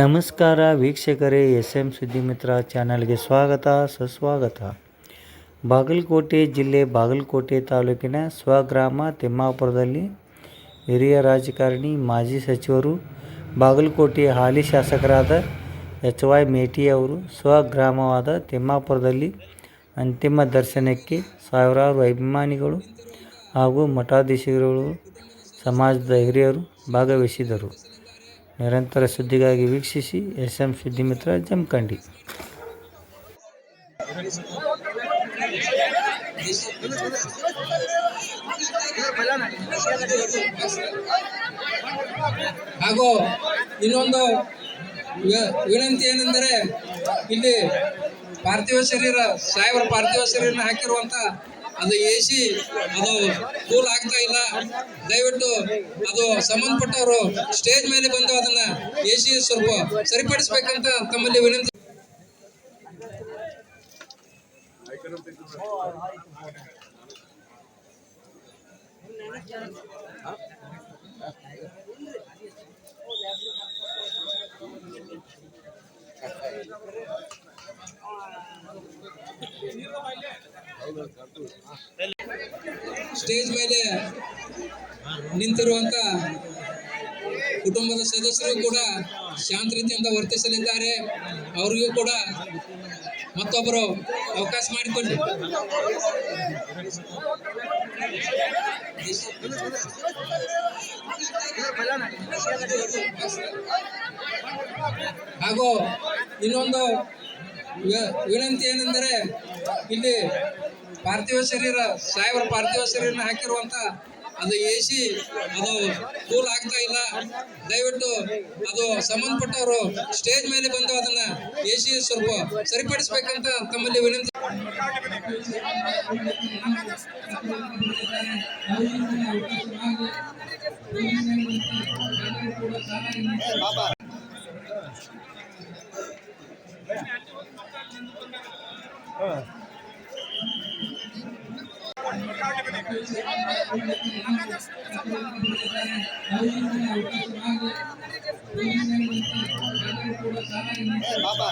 ನಮಸ್ಕಾರ ವೀಕ್ಷಕರೇ S M ಸುದ್ದಿಮಿತ್ರ ಚಾನಲ್ಗೆ ಸ್ವಾಗತ, ಸುಸ್ವಾಗತ. ಬಾಗಲಕೋಟೆ ಜಿಲ್ಲೆ ಬಾಗಲಕೋಟೆ ತಾಲೂಕಿನ ಸ್ವಗ್ರಾಮ ತಿಮ್ಮಾಪುರದಲ್ಲಿ ಹಿರಿಯ ರಾಜಕಾರಣಿ, ಮಾಜಿ ಸಚಿವರು, ಬಾಗಲಕೋಟೆ ಹಾಲಿ ಶಾಸಕರಾದ ಎಚ್ ವೈ ಮೇಟಿ ಅವರು ಸ್ವಗ್ರಾಮವಾದ ತಿಮ್ಮಾಪುರದಲ್ಲಿ ಅಂತಿಮ ದರ್ಶನಕ್ಕೆ ಸಾವಿರಾರು ಅಭಿಮಾನಿಗಳು ಹಾಗೂ ಮಠಾಧೀಶರುಗಳು, ಸಮಾಜದ ಹಿರಿಯರು ಭಾಗವಹಿಸಿದರು. ನಿರಂತರ ಸುದ್ದಿಗಾಗಿ ವೀಕ್ಷಿಸಿ ಎಸ್ ಎಂ ಸುದ್ದಿಮಿತ್ರ ಜಮಖಂಡಿ. ಹಾಗೂ ಇನ್ನೊಂದು ವಿನಂತಿ ಏನೆಂದರೆ ಇಲ್ಲಿ ಪಾರ್ಥಿವ ಶರೀರ, ಸಾಹೇಬರ ಪಾರ್ಥಿವ ಶರೀರನ ಹಾಕಿರುವಂತ ಅದು ಎ ಸಿ ಅದು ಕೂಲ್ ಆಗ್ತಾ ಇಲ್ಲ. ದಯವಿಟ್ಟು ಅದು ಸಂಬಂಧಪಟ್ಟವರು ಸ್ಟೇಜ್ ಮೇಲೆ ಬಂದು ಅದನ್ನ ಎ ಸಿ ಸ್ವಲ್ಪ ಸರಿಪಡಿಸ್ಬೇಕಂತ ತಮ್ಮಲ್ಲಿ ವಿನಂತಿ. ಸ್ಟೇಜ್ ಮೇಲೆ ನಿಂತಿರುವಂತ ಕುಟುಂಬದ ಸದಸ್ಯರು ಕೂಡ ಶಾಂತ ರೀತಿಯಿಂದ ವರ್ತಿಸಲಿದ್ದಾರೆ. ಅವರಿಗೂ ಕೂಡ ಮತ್ತೊಬ್ಬರು ಅವಕಾಶ ಮಾಡಿಕೊಡಿ. ಹಾಗೂ ಇನ್ನೊಂದು ವಿನಂತಿ ಏನೆಂದರೆ ಇಲ್ಲಿ ಪಾರ್ಥಿವ ಶರೀರ, ಸಾಹೇಬರ ಪಾರ್ಥಿವ ಶರೀರನ ಹಾಕಿರುವಂತ ಅದು ಎ ಸಿ ಅದು ಕೂಲ್ ಆಗ್ತಾ ಇಲ್ಲ. ದಯವಿಟ್ಟು ಅದು ಸಂಬಂಧಪಟ್ಟವರು ಸ್ಟೇಜ್ ಮೇಲೆ ಬಂದು ಅದನ್ನ ಎ ಸಿ ಸ್ವಲ್ಪ ಸರಿಪಡಿಸ್ಬೇಕಂತ ತಮ್ಮಲ್ಲಿ ವಿನಂತಿ Eh, Bapak.